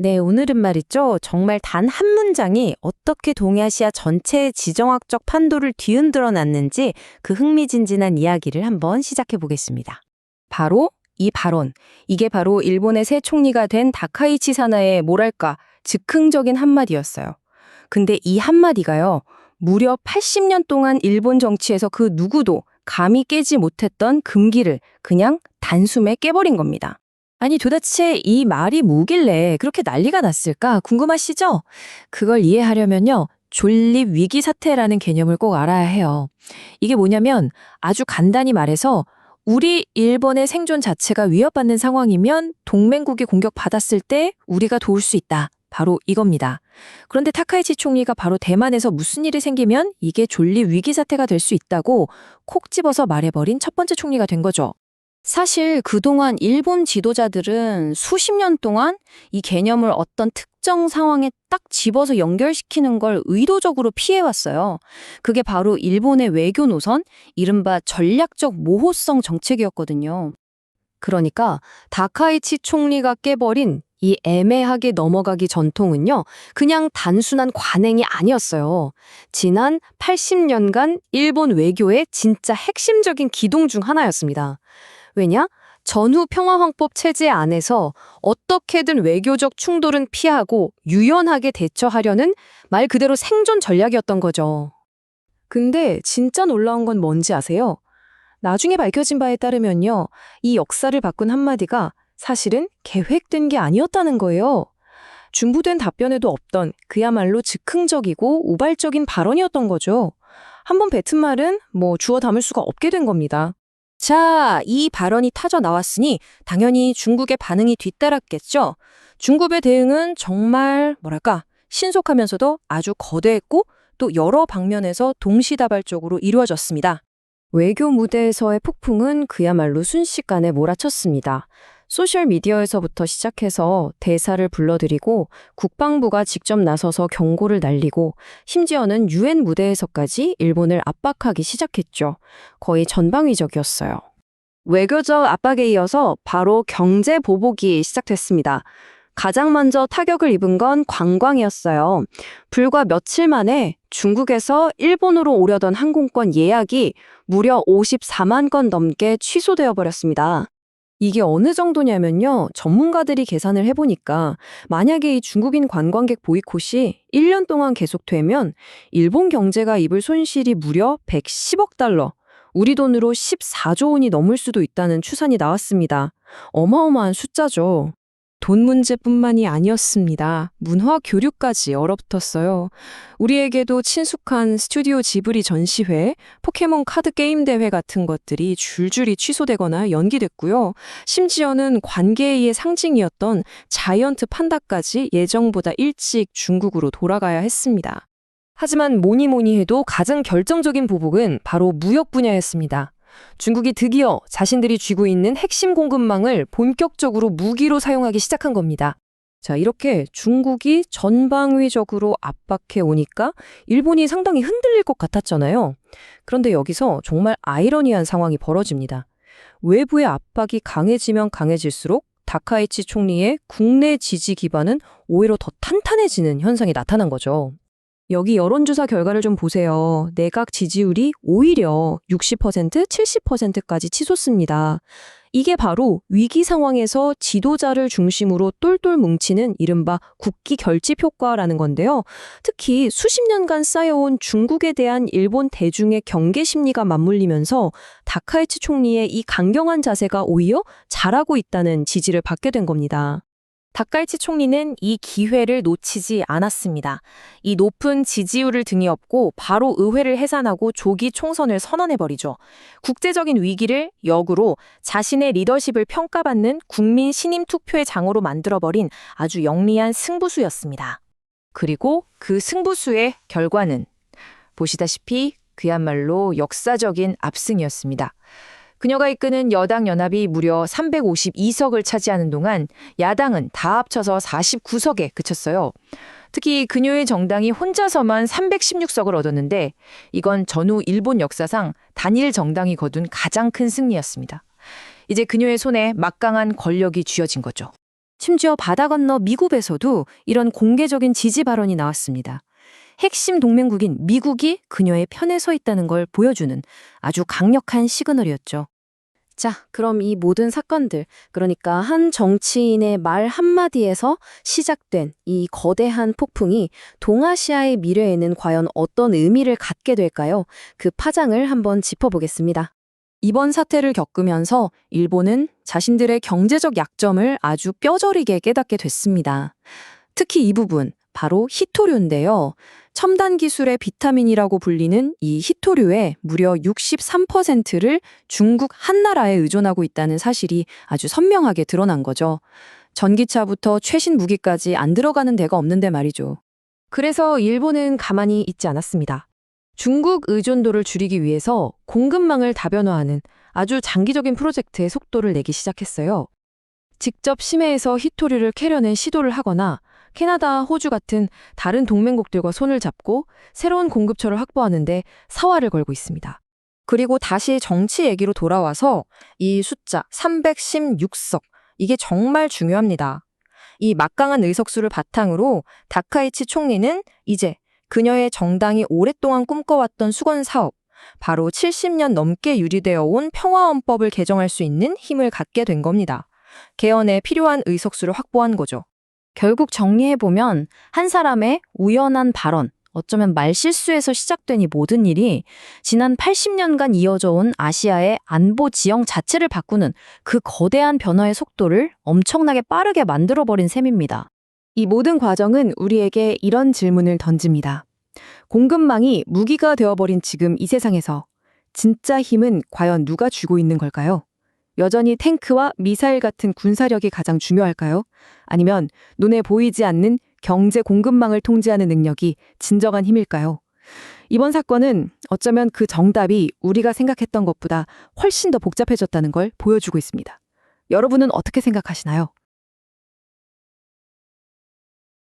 네, 오늘은 말이죠. 정말 단 한 문장이 어떻게 동아시아 전체의 지정학적 판도를 뒤흔들어 놨는지 그 흥미진진한 이야기를 한번 시작해 보겠습니다. 바로 이 발언. 이게 바로 일본의 새 총리가 된 다카이치 사나의 뭐랄까 즉흥적인 한마디였어요. 근데 이 한마디가요. 무려 80년 동안 일본 정치에서 그 누구도 감히 깨지 못했던 금기를 그냥 단숨에 깨버린 겁니다. 아니 도대체 이 말이 뭐길래 그렇게 난리가 났을까 궁금하시죠? 그걸 이해하려면요. 존립 위기 사태라는 개념을 꼭 알아야 해요. 이게 뭐냐면 아주 간단히 말해서 우리 일본의 생존 자체가 위협받는 상황이면 동맹국이 공격받았을 때 우리가 도울 수 있다. 바로 이겁니다. 그런데 타카이치 총리가 바로 대만에서 무슨 일이 생기면 이게 존립 위기 사태가 될 수 있다고 콕 집어서 말해버린 첫 번째 총리가 된 거죠. 사실 그동안 일본 지도자들은 수십 년 동안 이 개념을 어떤 특정 상황에 딱 집어서 연결시키는 걸 의도적으로 피해왔어요. 그게 바로 일본의 외교 노선, 이른바 전략적 모호성 정책이었거든요. 그러니까 다카이치 총리가 깨버린 이 애매하게 넘어가기 전통은요, 그냥 단순한 관행이 아니었어요. 지난 80년간 일본 외교의 진짜 핵심적인 기동 중 하나였습니다. 왜냐? 전후 평화황법 체제 안에서 어떻게든 외교적 충돌은 피하고 유연하게 대처하려는 말 그대로 생존 전략이었던 거죠. 근데 진짜 놀라운 건 뭔지 아세요? 나중에 밝혀진 바에 따르면요. 이 역사를 바꾼 한마디가 사실은 계획된 게 아니었다는 거예요. 준비된 답변에도 없던 그야말로 즉흥적이고 우발적인 발언이었던 거죠. 한번 뱉은 말은 뭐 주워 담을 수가 없게 된 겁니다. 자, 이 발언이 타져 나왔으니 당연히 중국의 반응이 뒤따랐겠죠. 중국의 대응은 정말 뭐랄까 신속하면서도 아주 거대했고 또 여러 방면에서 동시다발적으로 이루어졌습니다. 외교 무대에서의 폭풍은 그야말로 순식간에 몰아쳤습니다. 소셜미디어에서부터 시작해서 대사를 불러들이고 국방부가 직접 나서서 경고를 날리고 심지어는 유엔 무대에서까지 일본을 압박하기 시작했죠. 거의 전방위적이었어요. 외교적 압박에 이어서 바로 경제 보복이 시작됐습니다. 가장 먼저 타격을 입은 건 관광이었어요. 불과 며칠 만에 중국에서 일본으로 오려던 항공권 예약이 무려 54만 건 넘게 취소되어 버렸습니다. 이게 어느 정도냐면요. 전문가들이 계산을 해보니까 만약에 이 중국인 관광객 보이콧이 1년 동안 계속되면 일본 경제가 입을 손실이 무려 110억 달러, 우리 돈으로 14조 원이 넘을 수도 있다는 추산이 나왔습니다. 어마어마한 숫자죠. 돈 문제뿐만이 아니었습니다. 문화 교류까지 얼어붙었어요. 우리에게도 친숙한 스튜디오 지브리 전시회, 포켓몬 카드 게임 대회 같은 것들이 줄줄이 취소되거나 연기됐고요. 심지어는 관계의 상징이었던 자이언트 판다까지 예정보다 일찍 중국으로 돌아가야 했습니다. 하지만 뭐니 뭐니 해도 가장 결정적인 보복은 바로 무역 분야였습니다. 중국이 드디어 자신들이 쥐고 있는 핵심 공급망을 본격적으로 무기로 사용하기 시작한 겁니다. 자, 이렇게 중국이 전방위적으로 압박해 오니까 일본이 상당히 흔들릴 것 같았잖아요. 그런데 여기서 정말 아이러니한 상황이 벌어집니다. 외부의 압박이 강해지면 강해질수록 다카이치 총리의 국내 지지 기반은 오히려 더 탄탄해지는 현상이 나타난 거죠. 여기 여론조사 결과를 좀 보세요. 내각 지지율이 오히려 60%, 70%까지 치솟습니다. 이게 바로 위기 상황에서 지도자를 중심으로 똘똘 뭉치는 이른바 국기 결집 효과라는 건데요. 특히 수십 년간 쌓여온 중국에 대한 일본 대중의 경계 심리가 맞물리면서 다카이치 총리의 이 강경한 자세가 오히려 잘하고 있다는 지지를 받게 된 겁니다. 닭갈치 총리는 이 기회를 놓치지 않았습니다. 이 높은 지지율을 등에 업고 바로 의회를 해산하고 조기 총선을 선언해버리죠. 국제적인 위기를 역으로 자신의 리더십을 평가받는 국민 신임 투표의 장으로 만들어버린 아주 영리한 승부수였습니다. 그리고 그 승부수의 결과는 보시다시피 그야말로 역사적인 압승이었습니다. 그녀가 이끄는 여당 연합이 무려 352석을 차지하는 동안 야당은 다 합쳐서 49석에 그쳤어요. 특히 그녀의 정당이 혼자서만 316석을 얻었는데 이건 전후 일본 역사상 단일 정당이 거둔 가장 큰 승리였습니다. 이제 그녀의 손에 막강한 권력이 쥐어진 거죠. 심지어 바다 건너 미국에서도 이런 공개적인 지지 발언이 나왔습니다. 핵심 동맹국인 미국이 그녀의 편에 서 있다는 걸 보여주는 아주 강력한 시그널이었죠. 자, 그럼 이 모든 사건들, 그러니까 한 정치인의 말 한마디에서 시작된 이 거대한 폭풍이 동아시아의 미래에는 과연 어떤 의미를 갖게 될까요? 그 파장을 한번 짚어보겠습니다. 이번 사태를 겪으면서 일본은 자신들의 경제적 약점을 아주 뼈저리게 깨닫게 됐습니다. 특히 이 부분, 바로 히토류인데요. 첨단 기술의 비타민이라고 불리는 이 히토류의 무려 63%를 중국 한나라에 의존하고 있다는 사실이 아주 선명하게 드러난 거죠. 전기차부터 최신 무기까지 안 들어가는 데가 없는데 말이죠. 그래서 일본은 가만히 있지 않았습니다. 중국 의존도를 줄이기 위해서 공급망을 다변화하는 아주 장기적인 프로젝트에 속도를 내기 시작했어요. 직접 심해에서 히토류를 캐려낸 시도를 하거나 캐나다, 호주 같은 다른 동맹국들과 손을 잡고 새로운 공급처를 확보하는데 사활을 걸고 있습니다. 그리고 다시 정치 얘기로 돌아와서 이 숫자 316석 이게 정말 중요합니다. 이 막강한 의석수를 바탕으로 다카이치 총리는 이제 그녀의 정당이 오랫동안 꿈꿔왔던 수건 사업, 바로 70년 넘게 유지되어 온 평화헌법을 개정할 수 있는 힘을 갖게 된 겁니다. 개헌에 필요한 의석수를 확보한 거죠. 결국 정리해보면 한 사람의 우연한 발언, 어쩌면 말실수에서 시작된 이 모든 일이 지난 80년간 이어져 온 아시아의 안보 지형 자체를 바꾸는 그 거대한 변화의 속도를 엄청나게 빠르게 만들어버린 셈입니다. 이 모든 과정은 우리에게 이런 질문을 던집니다. 공급망이 무기가 되어버린 지금 이 세상에서 진짜 힘은 과연 누가 쥐고 있는 걸까요? 여전히 탱크와 미사일 같은 군사력이 가장 중요할까요? 아니면 눈에 보이지 않는 경제 공급망을 통제하는 능력이 진정한 힘일까요? 이번 사건은 어쩌면 그 정답이 우리가 생각했던 것보다 훨씬 더 복잡해졌다는 걸 보여주고 있습니다. 여러분은 어떻게 생각하시나요?